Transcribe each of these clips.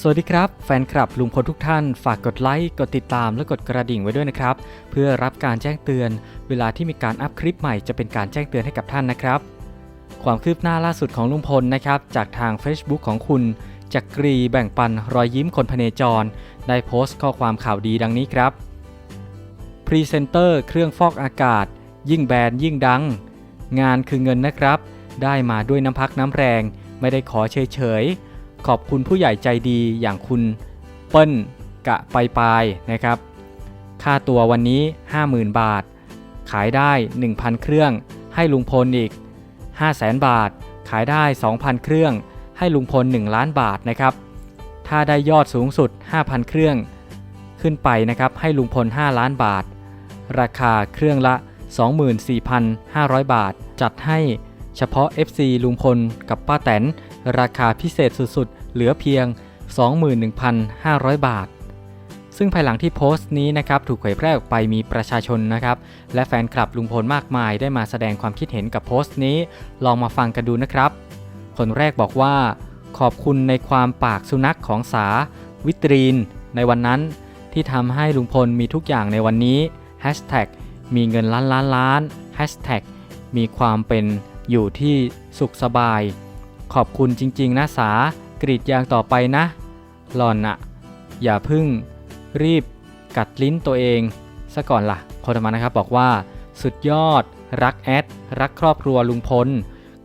สวัสดีครับ แฟนคลับลุงพลทุกท่าน ฝากกดไลค์ กดติดตามและกดกระดิ่งไว้ด้วยนะครับ เพื่อรับการแจ้งเตือน เวลาที่มีการอัพคลิปใหม่จะเป็นการแจ้งเตือนให้กับท่านนะครับ ความคืบหน้าล่าสุดของลุงพลนะครับ จากทาง Facebook ของคุณจักรีแบ่งปันรอยยิ้มคนพเนจร ได้โพสต์ข้อความข่าวดีดังนี้ครับพรีเซนเตอร์เครื่องฟอกอากาศ ยิ่งแบรนด์ยิ่งดัง งานคือเงินนะครับ ได้มาด้วยน้ำพักน้ำแรง ไม่ได้ขอเฉยๆ ขอบคุณผู้ใหญ่ใจดีอย่างคุณเปิ้ลกะไปปลายนะครับ ค่าตัววันนี้ 50,000 บาท ขายได้ 1,000 เครื่อง ให้ลุงพลอีก 500,000 บาท ขายได้ 2,000 เครื่อง ให้ลุงพล 1 ล้านบาทนะครับ ถ้าได้ยอดสูงสุด 5,000 เครื่อง ขึ้นไปนะครับ ให้ลุงพล 5 ล้านบาท ราคาเครื่องละ 24,500 บาท จัดให้เฉพาะ FC ลุงพลกับป้าแตน ราคาพิเศษสุดๆ เหลือเพียง 21,500 บาท ซึ่งภายหลังที่โพสต์นี้นะครับถูกเผยแพร่ออกไปมีประชาชนนะครับและแฟนคลับลุงพลมากมายได้มาแสดงความคิดเห็นกับโพสต์นี้ ลองมาฟังกันดูนะครับ คนแรกบอกว่า ขอบคุณในความปากสุนัขของสา วิตรีน ในวันนั้น ที่ทำให้ลุงพลมีทุกอย่างในวันนี้ Hashtag มีเงินล้านล้านล้าน Hashtag มีความเป็นอยู่ที่สุขสบาย ขอบคุณจริงๆ นะสากรีดยางต่อไปนะ หล่อนอะอย่าพึ่ง รีบ กัดลิ้นตัวเองซะก่อนละ่ะโคตมานะครับบอกว่าสุดยอด รักแอด รักครอบครัวลุงพล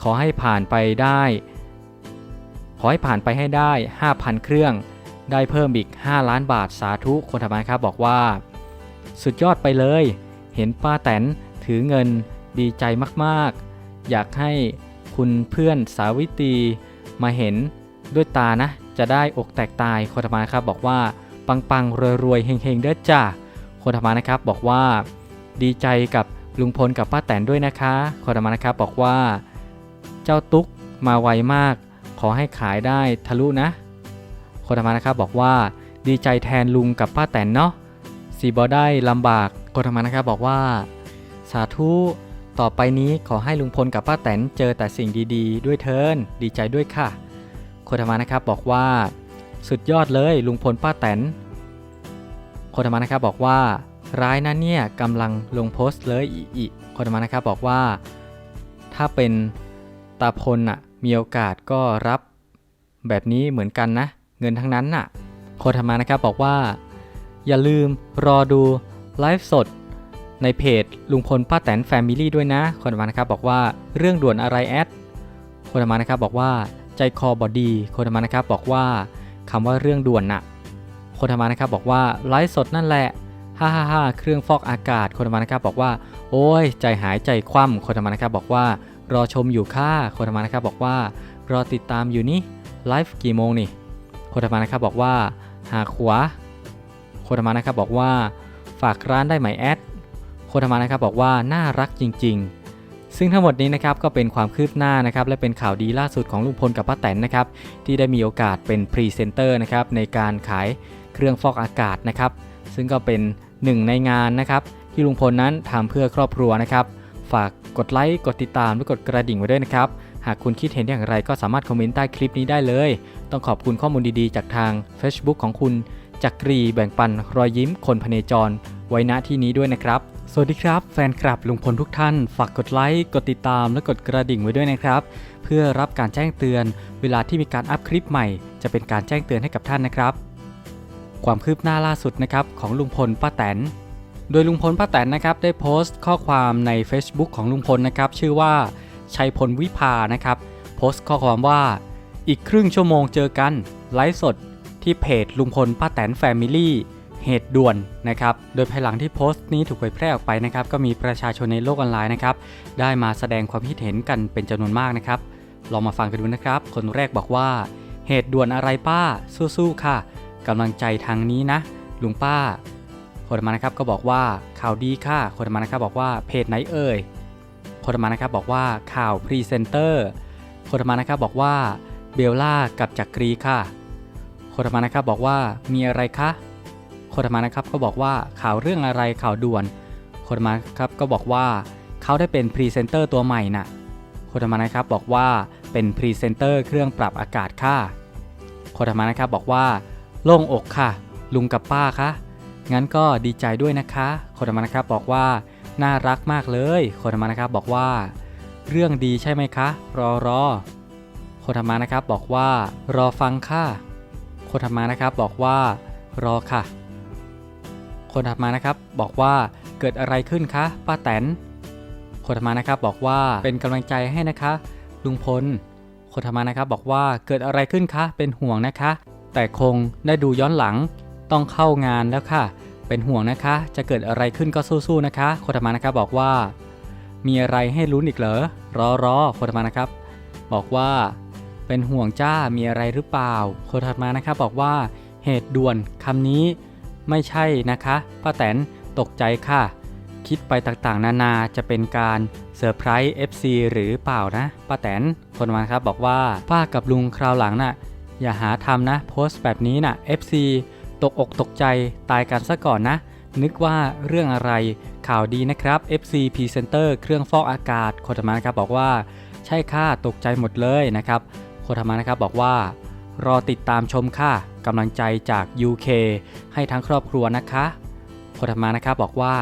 ขอให้ผ่านไปได้ ขอให้ผ่านไปให้ได้ 5,000 เครื่อง ได้เพิ่มอีก 5 ล้านบาทสาธุคนธรรมนะครับบอกว่า สุดยอดไปเลย เห็นป้าแตนถือเงินดีใจมากๆ อยากให้ คุณเพื่อนสาวิตรีมาเห็นด้วยตานะ จะได้อกแตกตายคนธรรมนะครับบอกว่าปังปังรวยรวยๆเฮงเฮงๆเด้อจ้าคนธรรมนะครับบอกว่า ดีใจกับลุงพลกับป้าแตนด้วยนะคะคนธรรมนะครับบอกว่า เจ้าตุ๊กมาไวมาก ขอให้ขายได้ทะลุนะคนธรรมนะครับบอกว่า ดีใจแทนลุงกับป้าแตนเนาะสีบอได้ลำบากคนธรรมนะครับบอกว่า สาธุ ต่อไปนี้ขอให้ลุงพลกับป้าแตนเจอแต่สิ่งดีๆ ด้วยเทินดีใจด้วยค่ะโคธรรมนะครับบอกว่า สุดยอดเลยลุงพลป้าแตนโคธรรมนะครับบอกว่า ร้ายนะเนี่ยกำลังลงโพสต์เลยอีอีคธรรมนะครับบอกว่า ถ้าเป็นตาพลน่ะมีโอกาสก็รับแบบนี้เหมือนกันนะ เงินทั้งนั้นน่ะโคธรรมานะครับบอกว่า อย่าลืมรอดูไลฟ์สด ในเพจลุงพลป้าแตนแฟมิลี่ด้วยนะคนธรรมานะครับบอกว่าเรื่องด่วนอะไรแอดคนธรรมานะครับบอกว่าใจคอบอดีคนธรรมานะครับบอกว่าคำว่าเรื่องด่วนน่ะคนธรรมานะครับบอกว่าไลฟ์สดนั่นแหละฮ่าฮ่าฮ่าเครื่องฟอกอากาศคนธรรมานะครับบอกว่า โอ้ยใจหายใจคว่ำคนธรรมานะครับบอกว่ารอชมอยู่ค่ะคนธรรมานะครับบอกว่ารอติดตามอยู่นี่ไลฟ์กี่โมงนี่คนธรรมานะครับบอกว่าหาขวาคนธรรมานะครับบอกว่าฝากร้านได้ไหมแอด คธรรมานะครับบอกว่าน่ารักจริง ๆ ซึ่งทั้งหมดนี้นะครับก็เป็นความคืบหน้านะครับและเป็นข่าวดีล่าสุดของลุงพลกับป้าแตนนะครับที่ได้มีโอกาสเป็นพรีเซนเตอร์นะครับในการขายเครื่องฟอกอากาศนะครับซึ่งก็เป็นหนึ่งในงานนะครับที่ลุงพลนั้นทำเพื่อครอบครัวนะครับ ฝากกดไลค์กดติดตามและกดกระดิ่งไว้ด้วยนะครับ หากคุณคิดเห็นอย่างไรก็สามารถคอมเมนต์ใต้คลิปนี้ได้เลย ต้องขอบคุณข้อมูลดีๆ จากทาง Facebook ของคุณจักรีแบ่งปันรอยยิ้มคนพเนจร ไว้ณที่นี้ด้วยนะครับ สวัสดีครับ แฟนคลับลุงพลทุกท่าน ฝากกดไลค์กดติดตามและกดกระดิ่งไว้ด้วยนะครับ เพื่อรับการแจ้งเตือน เวลาที่มีการอัพคลิปใหม่ จะเป็นการแจ้งเตือนให้กับท่านนะครับ ความคืบหน้าล่าสุดนะครับของลุงพลป้าแตน โดยลุงพลป้าแตนนะครับได้โพสต์ข้อความใน Facebook ของลุงพลนะครับชื่อว่าชัยพลวิภานะครับ โพสต์ข้อความว่าอีกครึ่งชั่วโมงเจอกันไลฟ์สด ที่เพจลุงพลป้าแตนแฟมิลี่ เหตุด่วนนะครับ โดยภายหลังที่โพสต์นี้ถูกเผยแพร่ออกไปนะครับ ก็มีประชาชนในโลกออนไลน์นะครับ ได้มาแสดงความคิดเห็นกันเป็นจำนวนมากนะครับ ลองมาฟังกันดูนะครับ คนแรกบอกว่า เหตุด่วนอะไรป้า สู้ๆค่ะกำลังใจทางนี้นะ ลุงป้า คนมานะครับก็บอกว่าข่าวดีค่ะ คนมานะครับบอกว่าเพจไหนเอ่ย คนมานะครับบอกว่าข่าวพรีเซนเตอร์ คนมานะครับบอกว่าเบลล่ากับจักรีค่ะ คนมานะครับบอกว่ามีอะไรคะ โคนธรรมานะครับก็บอกว่าข่าวเรื่องอะไรข่าวด่วนโคนธรรมาครับก็บอกว่าเขาได้เป็นพรีเซนเตอร์ตัวใหม่น่ะโคนธรรมานะครับบอกว่าเป็นพรีเซนเตอร์เครื่องปรับอากาศค่ะคนคนธรรมานะครับบอกว่าโล่งอกค่ะ ลุงกับป้าคะงั้นก็ดีใจด้วยนะคะโคนธรรมานะครับบอกว่าน่ารักมากเลยโคนธรรมานะครับบอกว่า เรื่องดีใช่ไหมคะ รอรอโคนธรรมานะครับบอกว่า รอฟังค่ะโคนธรรมานะครับบอกว่า รอค่ะ คนถัดมานะครับบอกว่าเกิดอะไรขึ้นคะป้าแตน คนถัดมานะครับบอกว่าเป็นกำลังใจให้นะคะ ลุงพล คนถัดมานะครับบอกว่าเกิดอะไรขึ้นคะเป็นห่วงนะคะ แต่คงได้ดูย้อนหลังต้องเข้างานแล้วค่ะ เป็นห่วงนะคะ จะเกิดอะไรขึ้นก็สู้ๆนะคะ คนถัดมานะครับบอกว่า มีอะไรให้ลุ้นอีกเหรอรอรอคนถัดมานะครับ บอกว่าเป็นห่วงจ้ามีอะไรหรือเปล่า คนถัดมานะครับบอกว่าเหตุด่วนคำนี้ ไม่ใช่นะคะป้าแตนตกใจค่ะ คิดไปต่างๆ นานาจะเป็นการเซอร์ไพรส์ FC หรือเปล่านะป้าแตนคนมาครับบอกว่าป้ากับลุงคราวหลังน่ะอย่าหาทำนะโพสต์แบบนี้น่ะ FC ตกอกตกใจตายกันซะก่อนนะ นึกว่าเรื่องอะไรข่าวดีนะครับ FC Presenter เครื่องฟอกอากาศคนธรรมานะครับบอกว่าใช่ค่ะตกใจหมดเลยนะครับคนธรรมานะครับบอกว่ารอติดตามชมค่ะ กำลังใจจาก UK ให้ทั้งครอบครัวนะคะคนธรรมานะครับบอกว่า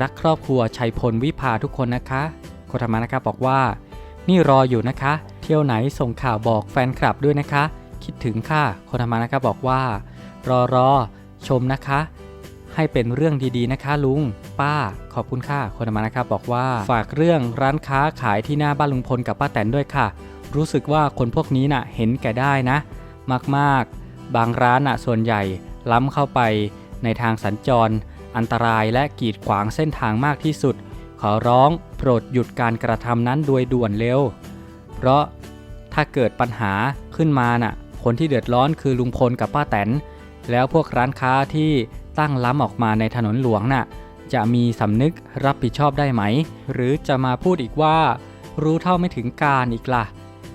รักครอบครัวชัยพลวิภาทุกคนนะคะคนธรรมานะครับบอกว่า นี่รออยู่นะคะ เที่ยวไหนส่งข่าวบอกแฟนคลับด้วยนะคะ คิดถึงค่ะคนธรรมานะครับบอกว่า รอรอชมนะคะ ให้เป็นเรื่องดีๆนะคะ ลุง ป้า ขอบคุณค่ะคนธรรมานะครับบอกว่า ฝากเรื่องร้านค้าขายที่หน้าบ้านลุงพลกับป้าแตนด้วยค่ะ รู้สึกว่าคนพวกนี้น่ะเห็นแก่ได้นะ มากๆ บางร้านน่ะส่วนใหญ่ล้ำเข้าไปในทางสัญจร อันตรายและกีดขวางเส้นทางมากที่สุด ขอร้องโปรดหยุดการกระทำนั้นโดยด่วนเร็ว เพราะถ้าเกิดปัญหาขึ้นมาน่ะคนที่เดือดร้อนคือลุงพลกับป้าแตน แล้วพวกร้านค้าที่ตั้งล้ำออกมาในถนนหลวงน่ะจะมีสำนึกรับผิดชอบได้ไหม หรือจะมาพูดอีกว่า รู้เท่าไม่ถึงการอีกล่ะ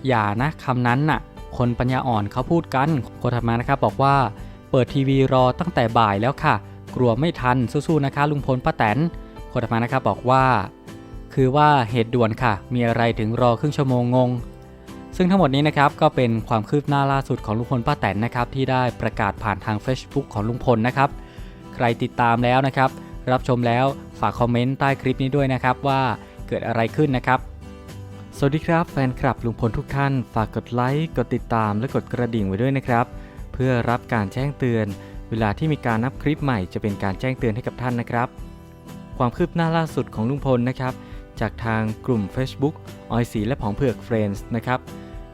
อย่านะคำนั้นน่ะ คนปัญญาอ่อนเขาพูดกันคนถัดมานะครับบอกว่า เปิดทีวีรอตั้งแต่บ่ายแล้วค่ะ กลัวไม่ทันสู้ๆนะคะ ลุงพลป้าแตนคนถัดมานะครับบอกว่า คือว่าเหตุด่วนค่ะ มีอะไรถึงรอครึ่งชั่วโมงงง ซึ่งทั้งหมดนี้นะครับก็เป็นความคืบหน้าล่าสุดของลุงพลป้าแตนนะครับที่ได้ประกาศผ่านทาง Facebook ของลุงพลนะครับ ใครติดตามแล้วนะครับ รับชมแล้วฝากคอมเมนต์ใต้คลิปนี้ด้วยนะครับว่าเกิดอะไรขึ้นนะครับ สวัสดีครับแฟนคลับลุงพลทุกท่าน ฝากกดไลค์กดติดตามและกดกระดิ่งไว้ด้วยนะครับ เพื่อรับการแจ้งเตือน เวลาที่มีการนับคลิปใหม่จะเป็นการแจ้งเตือนให้กับท่านนะครับ ความคืบหน้าล่าสุดของลุงพลนะครับ จากทางกลุ่ม Facebook ออยสีและผองเผือก Friends นะครับ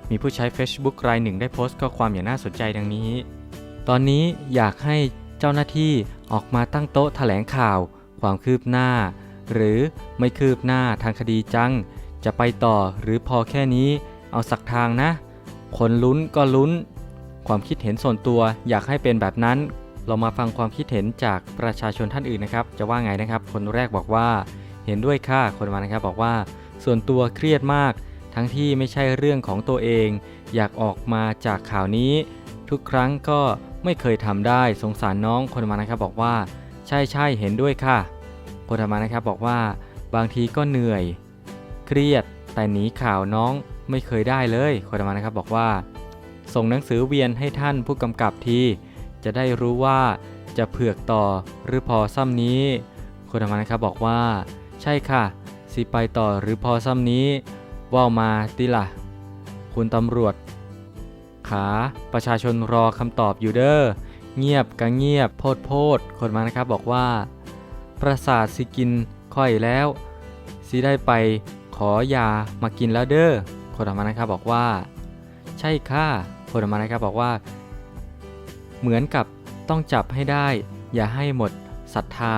มีผู้ใช้ Facebook รายหนึ่งได้โพสต์ข้อความอย่างน่าสนใจดังนี้ ตอนนี้อยากให้เจ้าหน้าที่ออกมาตั้งโต๊ะแถลงข่าว ความคืบหน้า หรือไม่คืบหน้าทางคดีจัง จะไปต่อหรือพอแค่นี้เอาสักทางนะ คนลุ้นก็ลุ้น ความคิดเห็นส่วนตัวอยากให้เป็นแบบนั้น เรามาฟังความคิดเห็นจากประชาชนท่านอื่นนะครับ จะว่าไงนะครับ คนแรกบอกว่า เห็นด้วยค่ะคนมานะครับบอกว่า ส่วนตัวเครียดมาก ทั้งที่ไม่ใช่เรื่องของตัวเอง อยากออกมาจากข่าวนี้ ทุกครั้งก็ไม่เคยทำได้สงสารน้องคนมานะครับบอกว่า ใช่ใช่เห็นด้วยค่ะคนมานะครับบอกว่า บางทีก็เหนื่อย เครียด แต่หนีข่าวน้องไม่เคยได้เลยคนมานะครับบอกว่า ส่งหนังสือเวียนให้ท่านผู้กำกับทีจะได้รู้ว่าจะเผือกต่อหรือพอซ้ำนี้คนมานะครับบอกว่า ใช่ค่ะสิไปต่อหรือพอซ้ำนี้ว่ามาติละคุณตำรวจ ขาประชาชนรอคำตอบอยู่เด้อเงียบกัเงียบโพดโพดคนมานะครับบอกว่า ประสาทสิกินค่อยแล้ว สิได้ไป อยามากินแล้วเด้อคนออมานะครับบอกว่า ใช่ค่ะคนออมานะครับบอกว่า เหมือนกับต้องจับให้ได้ อย่าให้หมดศรัทธา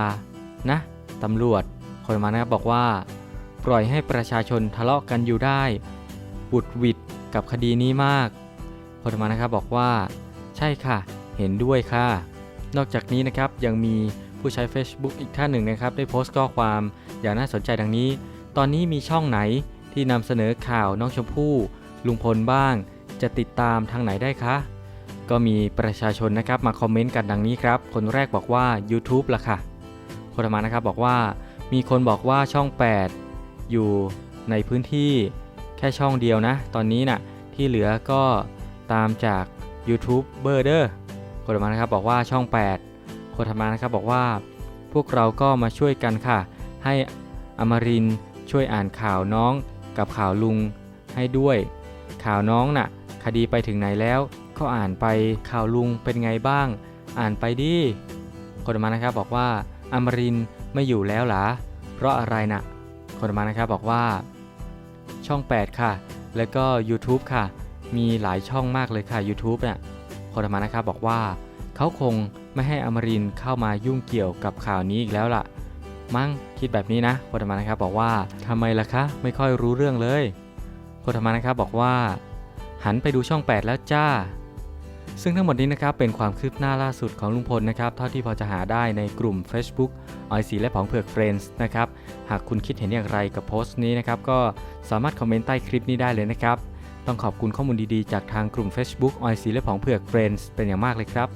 นะตำรวจคนออมานะครับบอกว่า ปล่อยให้ประชาชนทะเลาะกันอยู่ได้บุดหวิดกับคดีนี้มากคนออมานะครับบอกว่า ใช่ค่ะ เห็นด้วยค่ะ นอกจากนี้นะครับยังมีผู้ใช้ Facebook อีกท่านหนึ่งนะครับ ได้โพสต์ข้อความอย่างน่าสนใจดังนี้ ตอนนี้มีช่องไหนที่นำเสนอข่าวน้องชมพู่ ลุงพลบ้าง จะติดตามทางไหนได้คะ ก็มีประชาชนนะครับมาคอมเมนต์กันดังนี้ครับ คนแรกบอกว่า YouTube ล่ะค่ะ คนต่อมานะครับบอกว่า มีคนบอกว่าช่อง 8 อยู่ในพื้นที่แค่ช่องเดียวนะ ตอนนี้น่ะที่เหลือก็ตามจากยูทูบเบอร์เดอร์คนถัดมานะครับบอกว่าช่อง 8 คนถัดมานะครับบอกว่า พวกเราก็มาช่วยกันค่ะ ให้อมรินทร์ ช่วยอ่านข่าวน้องกับข่าวลุงให้ด้วย ข่าวน้องน่ะ คดีไปถึงไหนแล้ว ก็อ่านไปข่าวลุงเป็นไงบ้าง อ่านไปดิคนมานะครับบอกว่าอมรินไม่อยู่แล้วหรอเพราะอะไรนะคนมานะครับบอกว่า ช่อง 8 ค่ะ แล้วก็ YouTube ค่ะ มีหลายช่องมากเลยค่ะ YouTube เนี่ยคนมานะครับบอกว่า เขาคงไม่ให้อมรินเข้ามายุ่งเกี่ยวกับข่าวนี้อีกแล้วล่ะ มั้งคิดแบบนี้นะโคนต่อมานะครับบอกว่าทำไมล่ะคะไม่ค่อยรู้เรื่องเลยโคนต่อมานะครับบอกว่า หันไปดูช่อง 8 แล้วจ้า ซึ่งทั้งหมดนี้นะครับเป็นความคืบหน้าล่าสุดของลุงพลนะครับเท่าที่พอจะหาได้ในกลุ่ม Facebook ออยสีและผองเผือก Friends นะครับหากคุณคิดเห็นอย่างไรกับโพสต์นี้นะครับก็สามารถคอมเมนต์ใต้คลิปนี้ได้เลยนะครับต้องขอบคุณข้อมูลดีๆ จากทางกลุ่ม Facebook ออยสีและผองเผือก Friends เป็นอย่างมากเลยครับ